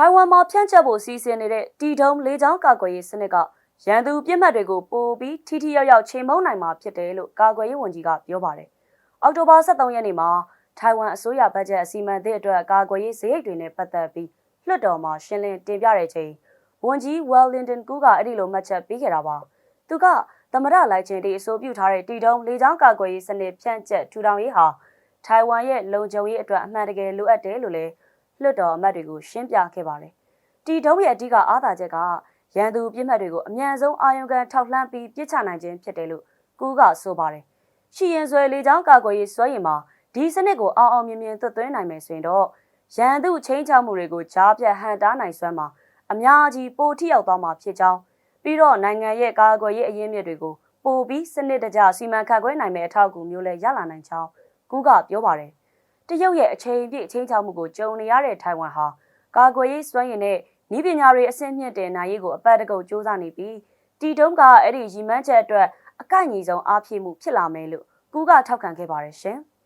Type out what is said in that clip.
ထိုင်ဝမ်မှာဖြန့်ကျက်ဖို့စီစဉ်နေတဲ့တီထုံးလေးချောင်းကာကွယ်ရေးစနစ်ကရန်သူပြစ်မှတ်တွေကိုပိုပြီးထိထိရောက်ရောက်ချိန်မုံနိုင်မှာဖြစ်တယ်လို့ကာကွယ်ရေးဝန်ကြီးကပြောပါတယ်။အောက်တိုဘာ23ရက်နေ့မှာထိုင်ဝမ်အစိုးရဘတ်ဂျက်အစီအမံသစ်အတွက်ကာကွယ်ရေးစရိတ်တွေနဲ့ပတ်သက်ပြီးလွှတ်တော်မှာရှင်းလင်းတင်ပြတဲ့ချိန်ဝန်ကြီးဝယ်လင်တန်ကူကအဲ့ဒီလိုမှတ်ချက်ပေးခဲ့တာပါ။သူကသမရလိုက်ချင်းတီအဆိုပြုထားတဲ့တီထုံးလေးချောင်းကာကွယ်ရေးစနစ်ဖြန့်ကျက်ထူထောင်ရေးဟာထိုင်ဝမ်ရဲ့လုံခြုံရေးအတွက်အမှန်တကယ်လိုအပ်တယ်လို့လည်း လွှတ်တော်အမတ်တွေကိုရှင်းပြခဲ့ပါတယ်။တီထုံးရဲ့အဓိကအားသာချက်ကရန်သူပြစ်မှတ်တွေကိုအမြန်ဆုံးအာရုံခံထောက်လှမ်းပြီးပြစ်ချနိုင်ခြင်းဖြစ်တယ်လို့ကူကဆိုပါတယ်။ရှီရင်ဆွဲလေးချောင်းကာကွယ်ရေးစွဲရင်မှာဒီစနစ်ကိုအောင်အောင်မြင်မြင်သွတ်သွင်းနိုင်မယ်ဆိုရင်တော့ရန်သူချင်းချောက်မှုတွေကိုကြားပြတ်ဟန်တားနိုင်စွမ်းမှာအများကြီးပိုထိရောက်သွားမှာဖြစ်ကြောင်းပြီးတော့နိုင်ငံရဲ့ကာကွယ်ရေးအရင်းမြစ်တွေကိုပိုပြီးစနစ်တကျစီမံခန့်ခွဲနိုင်မယ့်အထောက်အကူမျိုးလည်းရလာနိုင်ကြောင်းကူကပြောပါတယ်။ တရုတ်ရဲ့အချိန်ပြည့်အချင်းချောက်မှုကိုကြုံနေရတဲ့ထိုင်ဝမ်ဟာကာကွယ်ရေးစွမ်းရည်နဲ့ဤပညာတွေအဆင့်မြင့်တဲ့နိုင်ရေးကိုအပတ်တကုတ်စူးစမ်းနေပြီးတီတုံးကအဲ့ဒီရီမန်းချက်အတွက်အကန့်အညီဆုံးအားဖြည့်မှုဖြစ်လာမယ်လို့ကူကထောက်ခံခဲ့ပါတယ်ရှင်။